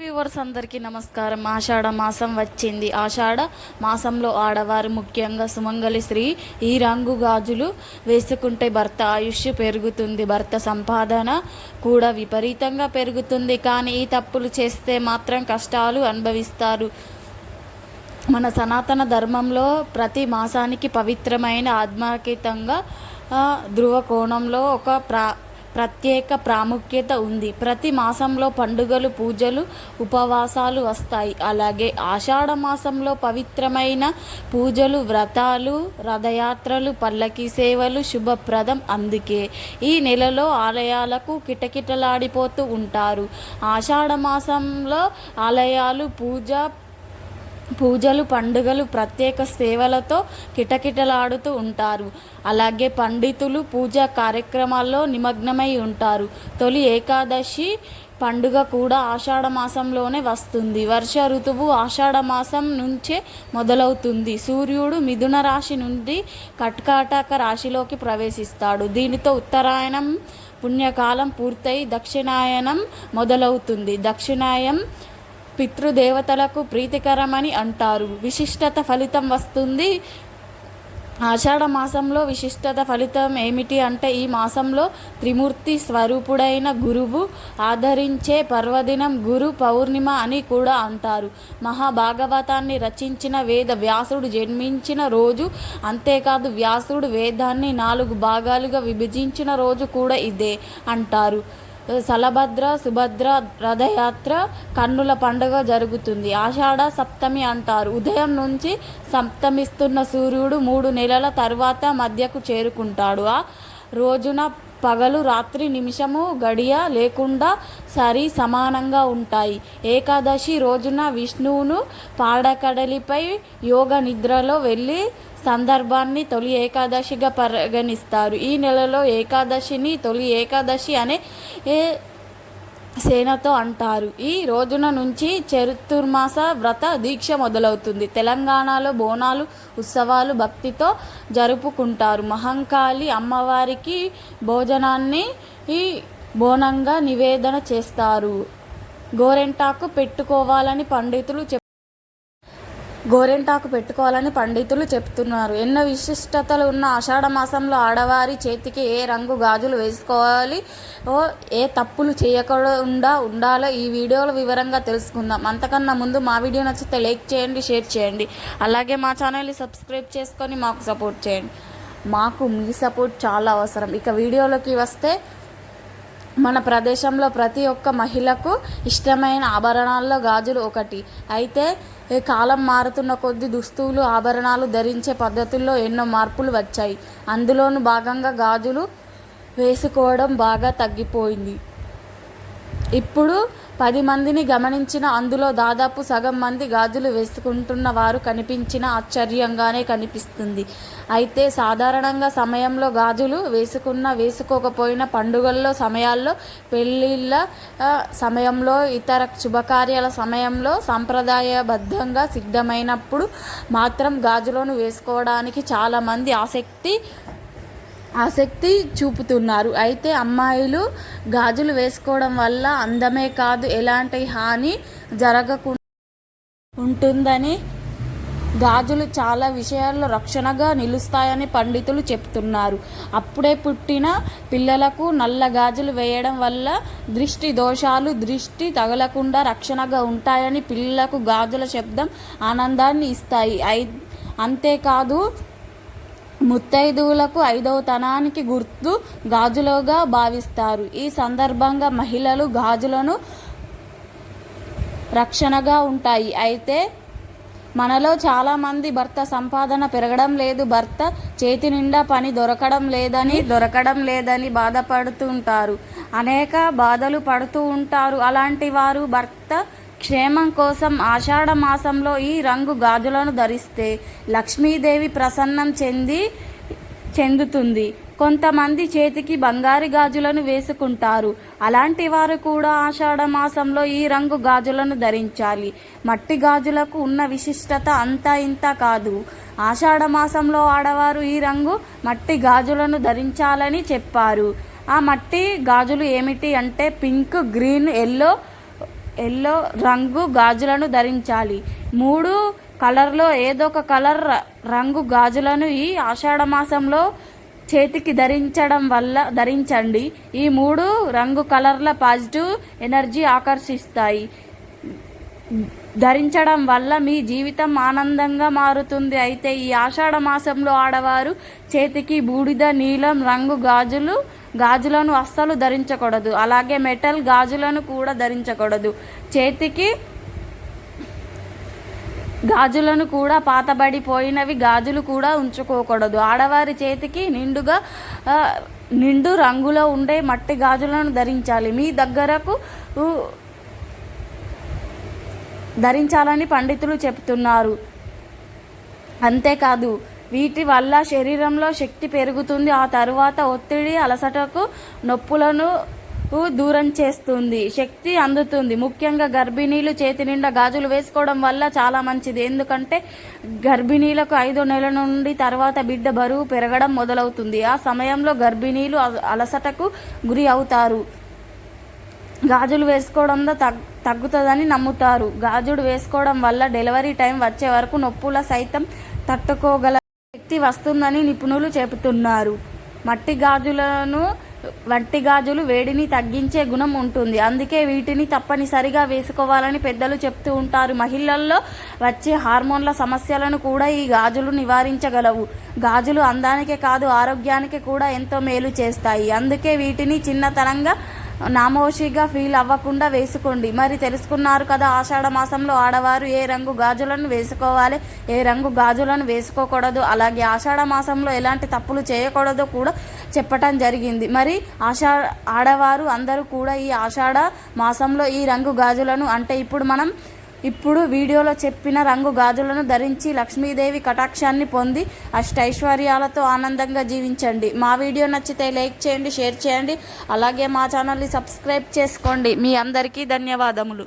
Viewers అందరికీ నమస్కారం. ఆషాఢ మాసం వచ్చింది. ఆషాఢ మాసంలో ఆడవారు ముఖ్యంగా సుమంగలి స్త్రీ ఈ రంగు గాజులు వేసుకుంటే భర్త ఆయుష్ పెరుగుతుంది. భర్త సంపాదన కూడా విపరీతంగా పెరుగుతుంది. కానీ ఈ తప్పులు చేస్తే మాత్రం కష్టాలు అనుభవిస్తారు. మన సనాతన ధర్మంలో ప్రతి మాసానికి పవిత్రమైన ఆధ్యాత్మికంగా ధ్రువ కోణంలో ఒక ప్రా ప్రత్యేక ప్రాముఖ్యత ఉంది. ప్రతి మాసంలో పండుగలు పూజలు ఉపవాసాలు వస్తాయి. అలాగే ఆషాఢ మాసంలో పవిత్రమైన పూజలు వ్రతాలు రథయాత్రలు పల్లకి సేవలు శుభప్రదం అందుకే ఈ నెలలో ఆలయాలకు కిటకిటలాడిపోతూ ఉంటారు. ఆషాఢ మాసంలో ఆలయాలు పూజ పూజలు పండుగలు ప్రత్యేక సేవలతో కిటకిటలాడుతూ ఉంటారు. అలాగే పండితులు పూజా కార్యక్రమాల్లో నిమగ్నమై ఉంటారు. తొలి ఏకాదశి పండుగ కూడా ఆషాఢ మాసంలోనే వస్తుంది. వర్ష ఋతువు ఆషాఢ మాసం నుంచే మొదలవుతుంది. సూర్యుడు మిథున రాశి నుండి కట్కాటక రాశిలోకి ప్రవేశిస్తాడు. దీనితో ఉత్తరాయణం పుణ్యకాలం పూర్తయి దక్షిణాయనం మొదలవుతుంది. దక్షిణాయం పితృదేవతలకు ప్రీతికరమని అంటారు. విశిష్టత ఫలితం వస్తుంది. ఆషాఢ మాసంలో విశిష్టత ఫలితం ఏమిటి అంటే ఈ మాసంలో త్రిమూర్తి స్వరూపుడైన గురువు ఆదరించే పర్వదినం గురు పౌర్ణిమ అని కూడా అంటారు. మహాభాగవతాన్ని రచించిన వేద వ్యాసుడు జన్మించిన రోజు అంతేకాదు వ్యాసుడు వేదాన్ని నాలుగు భాగాలుగా విభజించిన రోజు కూడా ఇదే అంటారు. సలభద్ర సుభద్ర రథయాత్ర కన్నుల పండుగ జరుగుతుంది. ఆషాఢ సప్తమి అంటారు. ఉదయం నుంచి సప్తమిస్తున్న సూర్యుడు మూడు నెలల తర్వాత మధ్యకు చేరుకుంటాడు. ఆ రోజున పగలు రాత్రి నిమిషము గడియ లేకుండా సరి సమానంగా ఉంటాయి. ఏకాదశి రోజున విష్ణువును పాడకడలిపై యోగ నిద్రలో వెళ్ళి సందర్భాన్ని తొలి ఏకాదశిగా పరిగణిస్తారు. ఈ నెలలో ఏకాదశిని తొలి ఏకాదశి అనే ఏ సేనతో అంటారు. ఈ రోజున నుంచి చతుర్మాస వ్రత దీక్ష మొదలవుతుంది. తెలంగాణలో బోనాలు ఉత్సవాలు భక్తితో జరుపుకుంటారు. మహంకాళి అమ్మవారికి భోజనాన్ని ఈ బోనంగా నివేదన చేస్తారు. గోరెంటాకు పెట్టుకోవాలని పండితులు చెప్ గోరెంటాకు పెట్టుకోవాలని పండితులు చెప్తున్నారు. ఎన్నో విశిష్టతలు ఉన్న ఆషాఢ మాసంలో ఆడవారి చేతికి ఏ రంగు గాజులు వేసుకోవాలి? ఓ ఏ తప్పులు చేయకుండా ఉండాలో ఈ వీడియోలో వివరంగా తెలుసుకుందాం. అంతకన్నా ముందు మా వీడియో నచ్చితే లైక్ చేయండి షేర్ చేయండి. అలాగే మా ఛానల్ని సబ్స్క్రైబ్ చేసుకొని మాకు సపోర్ట్ చేయండి. మాకు మీ సపోర్ట్ చాలా అవసరం. ఇక వీడియోలోకి వస్తే మన ప్రదేశంలో ప్రతి ఒక్క మహిళకు ఇష్టమైన ఆభరణాల్లో గాజులు ఒకటి. అయితే ఈ కాలం మారుతున్న కొద్ది దుస్తులు ఆభరణాలు ధరించే పద్ధతుల్లో ఎన్నో మార్పులు వచ్చాయి. అందులోనూ భాగంగా గాజులు వేసుకోవడం బాగా తగ్గిపోయింది. ఇప్పుడు పది మందిని గమనించిన అందులో దాదాపు సగం మంది గాజులు వేసుకుంటున్న వారు కనిపించిన ఆశ్చర్యంగానే కనిపిస్తుంది. అయితే సాధారణంగా సమయంలో గాజులు వేసుకున్న వేసుకోకపోయిన పండుగల్లో సమయాల్లో పెళ్ళిళ్ళ సమయంలో ఇతర శుభకార్యాల సమయంలో సాంప్రదాయబద్ధంగా సిద్ధమైనప్పుడు మాత్రం గాజులను వేసుకోవడానికి చాలామంది ఆసక్తి ఆసక్తి చూపుతున్నారు. అయితే అమ్మాయిలు గాజులు వేసుకోవడం వల్ల అందమే కాదు ఎలాంటి హాని జరగకుండా ఉంటుందని గాజులు చాలా విషయాల్లో రక్షణగా నిలుస్తాయని పండితులు చెప్తున్నారు. అప్పుడే పుట్టిన పిల్లలకు నల్ల గాజులు వేయడం వల్ల దృష్టి దోషాలు దృష్టి తగలకుండా రక్షణగా ఉంటాయని పిల్లలకు గాజుల శబ్దం ఆనందాన్ని ఇస్తాయి. అంతేకాదు ముత్తైదువులకు ఐదవ తనానికి గుర్తు గాజులుగా భావిస్తారు. ఈ సందర్భంగా మహిళలు గాజులను రక్షణగా ఉంటాయి. అయితే మనలో చాలామంది భర్త సంపాదన పెరగడం లేదు. భర్త చేతి నిండా పని దొరకడం లేదని దొరకడం లేదని బాధపడుతుంటారు అనేక బాధలు పడుతూ ఉంటారు. అలాంటి వారు భర్త క్షేమం కోసం ఆషాఢ మాసంలో ఈ రంగు గాజులను ధరిస్తే లక్ష్మీదేవి ప్రసన్నం చెంది చెందుతుంది. కొంతమంది చేతికి బంగారు గాజులను వేసుకుంటారు. అలాంటి వారు కూడా ఆషాఢ మాసంలో ఈ రంగు గాజులను ధరించాలి. మట్టి గాజులకు ఉన్న విశిష్టత అంతా ఇంత కాదు. ఆషాఢ మాసంలో ఆడవారు ఈ రంగు మట్టి గాజులను ధరించాలని చెప్పారు. ఆ మట్టి గాజులు ఏమిటి అంటే పింక్ గ్రీన్ ఎల్లో ఎల్లో రంగు గాజులను ధరించాలి. మూడు కలర్లో ఏదో ఒక కలర్ రంగు గాజులను ఈ ఆషాఢ మాసంలో చేతికి ధరించడం వల్ల ధరించండి. ఈ మూడు రంగు కలర్ల పాజిటివ్ ఎనర్జీ ఆకర్షిస్తాయి. ధరించడం వల్ల మీ జీవితం ఆనందంగా మారుతుంది. అయితే ఈ ఆషాఢ మాసంలో ఆడవారు చేతికి బూడిద నీలం రంగు గాజులు గాజులను అస్సలు ధరించకూడదు. అలాగే మెటల్ గాజులను కూడా ధరించకూడదు. చేతికి గాజులను కూడా పాతబడిపోయినవి గాజులు కూడా ఉంచుకోకూడదు. ఆడవారి చేతికి నిండుగా నిండు రంగులో ఉండే మట్టి గాజులను ధరించాలి. మీ దగ్గరకు ధరించాలని పండితులు చెప్తున్నారు. అంతేకాదు వీటి వల్ల శరీరంలో శక్తి పెరుగుతుంది. ఆ తరువాత ఒత్తిడి అలసటకు నొప్పులను కు దూరం చేస్తుంది శక్తి అందుతుంది. ముఖ్యంగా గర్భిణీలు చేతి నిండా గాజులు వేసుకోవడం వల్ల చాలా మంచిది. ఎందుకంటే గర్భిణీలకు ఐదో నెల నుండి తర్వాత బిడ్డ బరువు పెరగడం మొదలవుతుంది. ఆ సమయంలో గర్భిణీలు అల- అలసటకు గురి అవుతారు. గాజులు వేసుకోవడంలో తగ్ తగ్గుతుందని నమ్ముతారు. గాజులు వేసుకోవడం వల్ల డెలివరీ టైం వచ్చే వరకు నొప్పుల సైతం తట్టుకోగల శక్తి వస్తుందని నిపుణులు చెబుతున్నారు. మట్టి గాజులను వంటి గాజులు వేడిని తగ్గించే గుణం ఉంటుంది. అందుకే వీటిని తప్పనిసరిగా వేసుకోవాలని పెద్దలు చెప్తూ ఉంటారు. మహిళల్లో వచ్చే హార్మోన్ల సమస్యలను కూడా ఈ గాజులు నివారించగలవు. గాజులు అందానికే కాదు ఆరోగ్యానికి కూడా ఎంతో మేలు చేస్తాయి. అందుకే వీటిని చిన్నతనంగా నామోషిగా ఫీల్ అవ్వకుండా వేసుకోండి. మరి తెలుసుకున్నారు కదా ఆషాఢ మాసంలో ఆడవారు ఏ రంగు గాజులను వేసుకోవాలి ఏ రంగు గాజులను వేసుకోకూడదు. అలాగే ఆషాఢ మాసంలో ఎలాంటి తప్పులు చేయకూడదో కూడా చెప్పటం జరిగింది. మరి ఆషా ఆడవారు అందరూ కూడా ఈ ఆషాఢ మాసంలో ఈ రంగు గాజులను అంటే ఇప్పుడు మనం ఇప్పుడు వీడియోలో చెప్పిన రంగు గాజులను ధరించి లక్ష్మీదేవి కటాక్షాన్ని పొంది అష్టైశ్వర్యాలతో ఆనందంగా జీవించండి. మా వీడియో నచ్చితే లైక్ చేయండి షేర్ చేయండి. అలాగే మా ఛానల్ని సబ్స్క్రైబ్ చేసుకోండి. మీ అందరికీ ధన్యవాదములు.